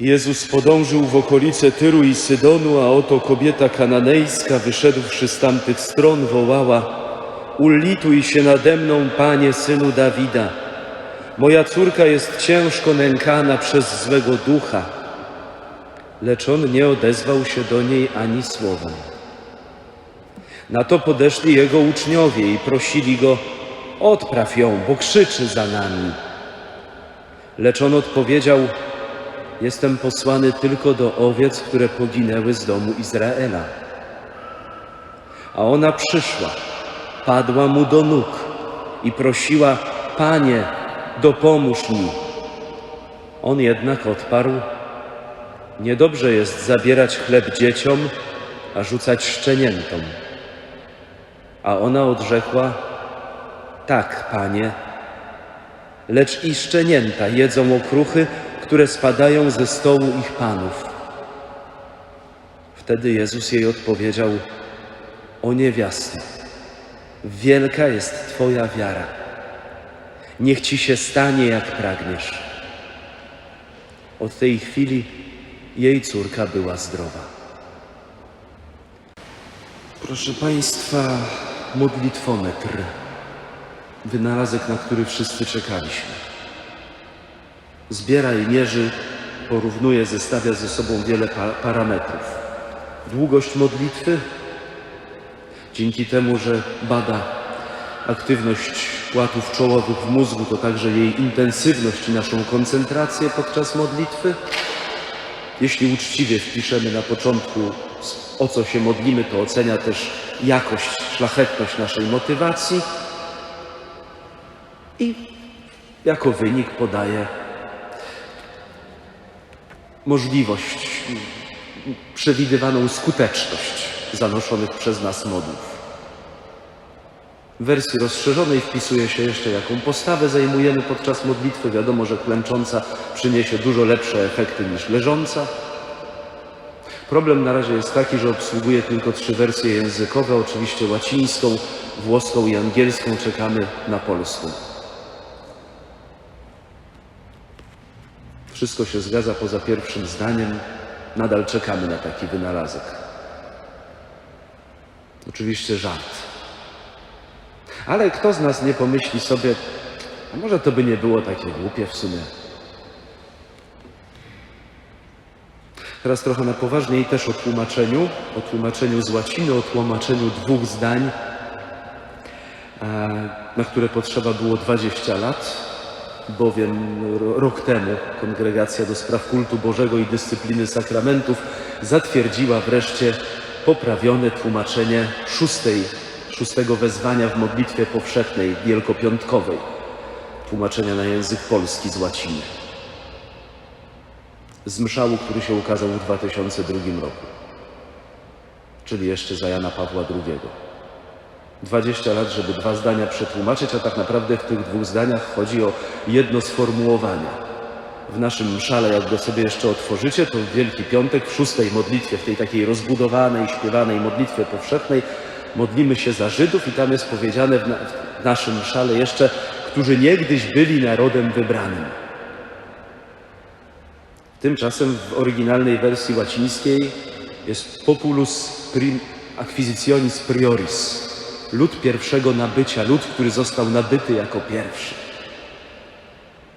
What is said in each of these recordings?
Jezus podążył w okolice Tyru i Sydonu, a oto kobieta kananejska, wyszedłszy z tamtych stron, wołała: Ulituj się nade mną, panie synu Dawida. Moja córka jest ciężko nękana przez złego ducha. Lecz on nie odezwał się do niej ani słowem. Na to podeszli jego uczniowie i prosili go: Odpraw ją, bo krzyczy za nami. Lecz on odpowiedział: Jestem posłany tylko do owiec, które poginęły z domu Izraela. A ona przyszła, padła mu do nóg i prosiła: Panie, dopomóż mi. On jednak odparł: Niedobrze jest zabierać chleb dzieciom, a rzucać szczeniętom. A ona odrzekła: Tak, panie, lecz i szczenięta jedzą okruchy, które spadają ze stołu ich panów. Wtedy Jezus jej odpowiedział: O niewiasto, wielka jest Twoja wiara. Niech ci się stanie, jak pragniesz. Od tej chwili jej córka była zdrowa. Proszę Państwa, modlitwometr. Wynalazek, na który wszyscy czekaliśmy. Zbiera i mierzy, porównuje, zestawia ze sobą wiele pa parametrów. Długość modlitwy, dzięki temu, że bada aktywność płatów czołowych w mózgu, to także jej intensywność i naszą koncentrację podczas modlitwy. Jeśli uczciwie wpiszemy na początku, o co się modlimy, to ocenia też jakość, szlachetność naszej motywacji i jako wynik podaje możliwość, przewidywaną skuteczność zanoszonych przez nas modłów. W wersji rozszerzonej wpisuje się jeszcze, jaką postawę zajmujemy podczas modlitwy. Wiadomo, że klęcząca przyniesie dużo lepsze efekty niż leżąca. Problem na razie jest taki, że obsługuje tylko trzy wersje językowe, oczywiście łacińską, włoską i angielską. Czekamy na polską. Wszystko się zgadza poza pierwszym zdaniem. Nadal czekamy na taki wynalazek. Oczywiście żart. Ale kto z nas nie pomyśli sobie, a może to by nie było takie głupie w sumie. Teraz trochę na poważniej też o tłumaczeniu, o tłumaczeniu z łaciny, o tłumaczeniu dwóch zdań, e, na które potrzeba było 20 lat, bowiem ro- rok temu Kongregacja do Spraw Kultu Bożego i Dyscypliny Sakramentów zatwierdziła wreszcie poprawione tłumaczenie szóstej, szóstego wezwania w modlitwie powszechnej wielkopiątkowej, tłumaczenia na język polski z łaciny. Z mszału, który się ukazał w 2002 roku, czyli jeszcze za Jana Pawła II. 20 lat, żeby dwa zdania przetłumaczyć, a tak naprawdę w tych dwóch zdaniach chodzi o jedno sformułowanie. W naszym mszale, jak go sobie jeszcze otworzycie, to w Wielki Piątek, w szóstej modlitwie, w tej takiej rozbudowanej, śpiewanej modlitwie powszechnej, modlimy się za Żydów i tam jest powiedziane w, na, w naszym mszale jeszcze, którzy niegdyś byli narodem wybranym. Tymczasem w oryginalnej wersji łacińskiej jest populus prim acquisitionis prioris. Lud pierwszego nabycia, lud, który został nabyty jako pierwszy.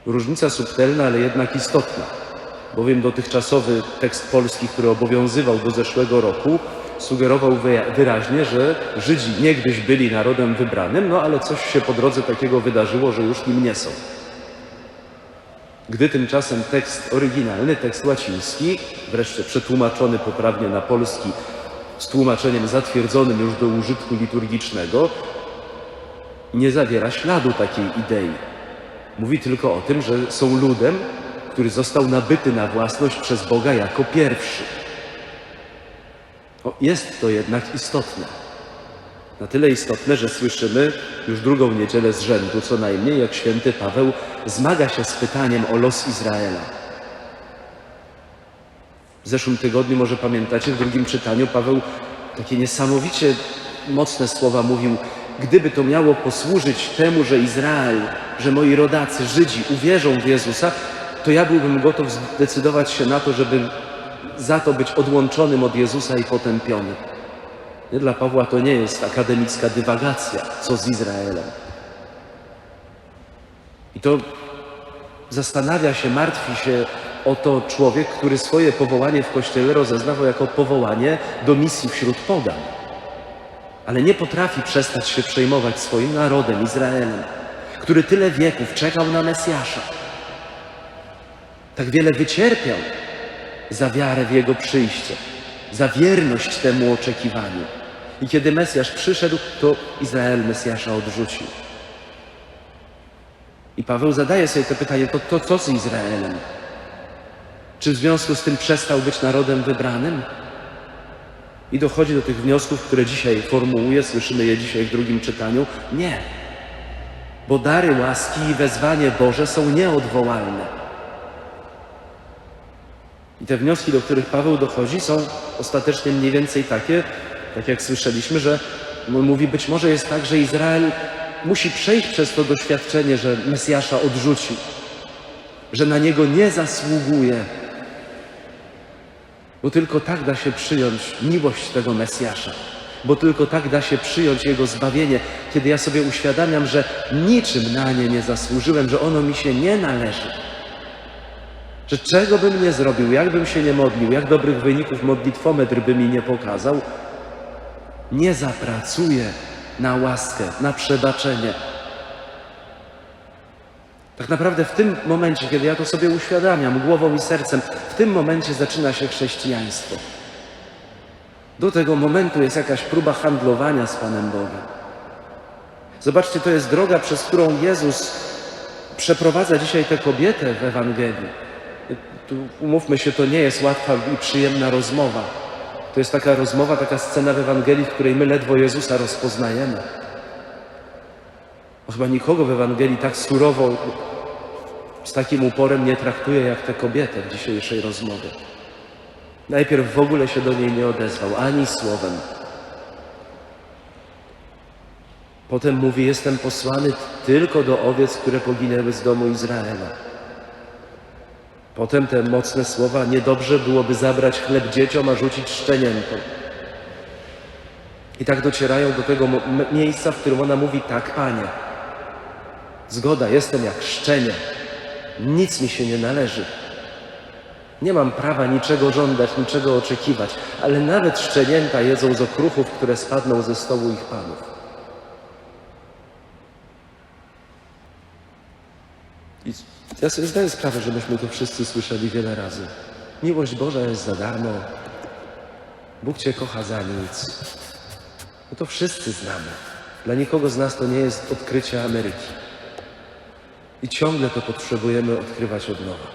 Różnica subtelna, ale jednak istotna, bowiem dotychczasowy tekst polski, który obowiązywał do zeszłego roku, sugerował wyraźnie, że Żydzi niegdyś byli narodem wybranym, no ale coś się po drodze takiego wydarzyło, że już nim nie są. Gdy tymczasem tekst oryginalny, tekst łaciński, wreszcie przetłumaczony poprawnie na polski z tłumaczeniem zatwierdzonym już do użytku liturgicznego, nie zawiera śladu takiej idei. Mówi tylko o tym, że są ludem, który został nabyty na własność przez Boga jako pierwszy. O, jest to jednak istotne. Na tyle istotne, że słyszymy już drugą niedzielę z rzędu, co najmniej, jak święty Paweł zmaga się z pytaniem o los Izraela. W zeszłym tygodniu, może pamiętacie, w drugim czytaniu Paweł takie niesamowicie mocne słowa mówił: Gdyby to miało posłużyć temu, że Izrael, że moi rodacy, Żydzi uwierzą w Jezusa, to ja byłbym gotów zdecydować się na to, żeby za to być odłączonym od Jezusa i potępiony. Nie, Dla Pawła to nie jest akademicka dywagacja, co z Izraelem. I to zastanawia się, martwi się o to człowiek, który swoje powołanie w Kościele rozeznawał jako powołanie do misji wśród pogan. Ale nie potrafi przestać się przejmować swoim narodem, Izraelem, który tyle wieków czekał na Mesjasza. Tak wiele wycierpiał za wiarę w Jego przyjście, za wierność temu oczekiwaniu. I kiedy Mesjasz przyszedł, to Izrael Mesjasza odrzucił. I Paweł zadaje sobie to pytanie, to, to co z Izraelem? Czy w związku z tym przestał być narodem wybranym? I dochodzi do tych wniosków, które dzisiaj formułuje, słyszymy je dzisiaj w drugim czytaniu. Nie. Bo dary łaski i wezwanie Boże są nieodwołalne. I te wnioski, do których Paweł dochodzi, są ostatecznie mniej więcej takie, tak jak słyszeliśmy, że mówi, być może jest tak, że Izrael musi przejść przez to doświadczenie, że Mesjasza odrzuci, że na niego nie zasługuje, bo tylko tak da się przyjąć miłość tego Mesjasza. Bo tylko tak da się przyjąć Jego zbawienie, kiedy ja sobie uświadamiam, że niczym na nie nie zasłużyłem, że ono mi się nie należy. Że czego bym nie zrobił, jakbym się nie modlił, jak dobrych wyników modlitwometr by mi nie pokazał, nie zapracuję na łaskę, na przebaczenie. Tak naprawdę w tym momencie, kiedy ja to sobie uświadamiam głową i sercem, w tym momencie zaczyna się chrześcijaństwo. Do tego momentu jest jakaś próba handlowania z Panem Bogiem. Zobaczcie, to jest droga, przez którą Jezus przeprowadza dzisiaj tę kobietę w Ewangelii. Tu, umówmy się, to nie jest łatwa i przyjemna rozmowa. To jest taka rozmowa, taka scena w Ewangelii, w której my ledwo Jezusa rozpoznajemy. Chyba nikogo w Ewangelii tak surowo, z takim uporem nie traktuje jak tę kobietę w dzisiejszej rozmowie. Najpierw w ogóle się do niej nie odezwał, ani słowem. Potem mówi, jestem posłany tylko do owiec, które poginęły z domu Izraela. Potem te mocne słowa, niedobrze byłoby zabrać chleb dzieciom, a rzucić szczeniętom. I tak docierają do tego miejsca, w którym ona mówi, tak, Panie, zgoda, jestem jak szczenie, nic mi się nie należy. Nie mam prawa niczego żądać, niczego oczekiwać, ale nawet szczenięta jedzą z okruchów, które spadną ze stołu ich panów. I ja sobie zdaję sprawę, że myśmy to wszyscy słyszeli wiele razy. Miłość Boża jest za darmo. Bóg Cię kocha za nic. No to wszyscy znamy. Dla nikogo z nas to nie jest odkrycie Ameryki. I ciągle to potrzebujemy odkrywać od nowa.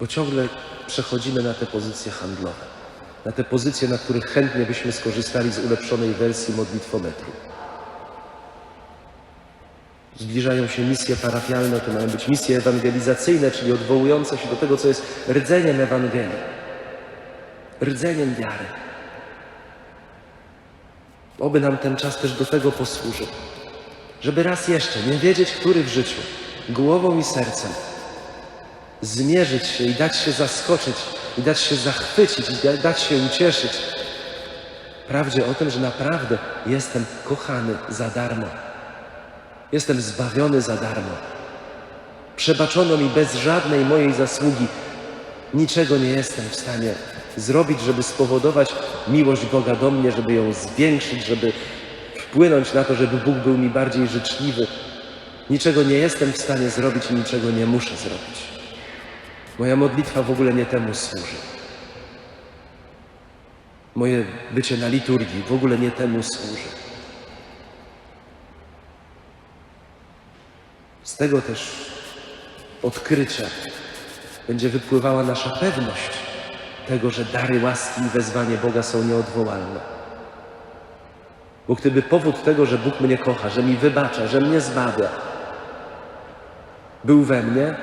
Bo ciągle przechodzimy na te pozycje handlowe. Na te pozycje, na których chętnie byśmy skorzystali z ulepszonej wersji modlitwometru. Zbliżają się misje parafialne, to mają być misje ewangelizacyjne, czyli odwołujące się do tego, co jest rdzeniem Ewangelii, rdzeniem wiary. Oby nam ten czas też do tego posłużył, żeby raz jeszcze, nie wiedzieć, który w życiu, głową i sercem, zmierzyć się i dać się zaskoczyć, i dać się zachwycić, i da- dać się ucieszyć prawdzie o tym, że naprawdę jestem kochany za darmo. Jestem zbawiony za darmo. Przebaczono mi bez żadnej mojej zasługi. Niczego nie jestem w stanie zrobić, żeby spowodować miłość Boga do mnie, żeby ją zwiększyć, żeby wpłynąć na to, żeby Bóg był mi bardziej życzliwy. Niczego nie jestem w stanie zrobić i niczego nie muszę zrobić. Moja modlitwa w ogóle nie temu służy. Moje bycie na liturgii w ogóle nie temu służy. Z tego też odkrycia będzie wypływała nasza pewność tego, że dary łaski i wezwanie Boga są nieodwołalne. Bo gdyby powód tego, że Bóg mnie kocha, że mi wybacza, że mnie zbawia, był we mnie,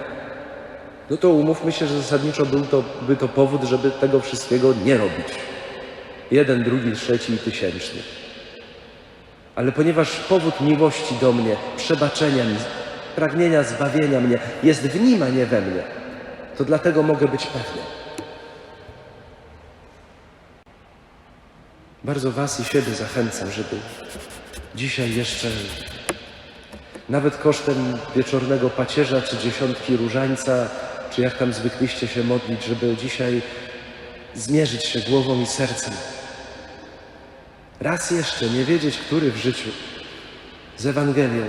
no to umówmy się, że zasadniczo był to, by to powód, żeby tego wszystkiego nie robić. Jeden, drugi, trzeci i tysięczny. Ale ponieważ powód miłości do mnie, przebaczenia mi pragnienia zbawienia mnie jest w nim, a nie we mnie, to dlatego mogę być pewny. Bardzo Was i siebie zachęcam, żeby dzisiaj jeszcze, nawet kosztem wieczornego pacierza, czy dziesiątki różańca, czy jak tam zwykliście się modlić, żeby dzisiaj zmierzyć się głową i sercem. Raz jeszcze nie wiedzieć, który w życiu z Ewangelią,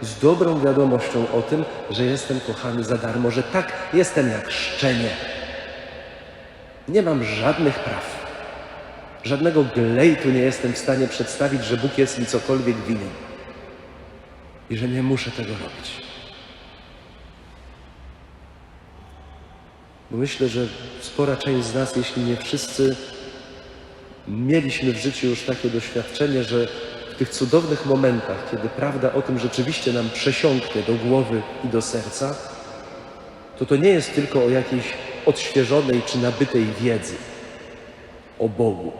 z dobrą wiadomością o tym, że jestem kochany za darmo, że tak jestem jak szczenie. Nie mam żadnych praw. Żadnego glejtu nie jestem w stanie przedstawić, że Bóg jest mi cokolwiek winien. I że nie muszę tego robić. Bo myślę, że spora część z nas, jeśli nie wszyscy, mieliśmy w życiu już takie doświadczenie, że w tych cudownych momentach, kiedy prawda o tym rzeczywiście nam przesiąknie do głowy i do serca, to to nie jest tylko o jakiejś odświeżonej czy nabytej wiedzy o Bogu,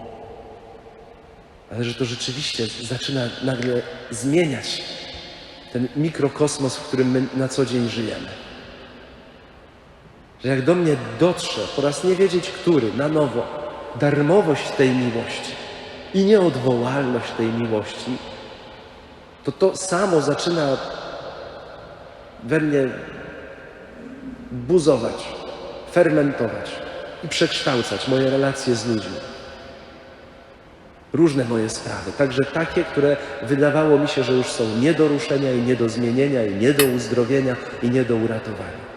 ale że to rzeczywiście zaczyna nagle zmieniać ten mikrokosmos, w którym my na co dzień żyjemy. Że jak do mnie dotrze, po raz nie wiedzieć który, na nowo, darmowość tej miłości i nieodwołalność tej miłości, to to samo zaczyna we mnie buzować, fermentować i przekształcać moje relacje z ludźmi. Różne moje sprawy, także takie, które wydawało mi się, że już są nie do ruszenia i nie do zmienienia i nie do uzdrowienia i nie do uratowania.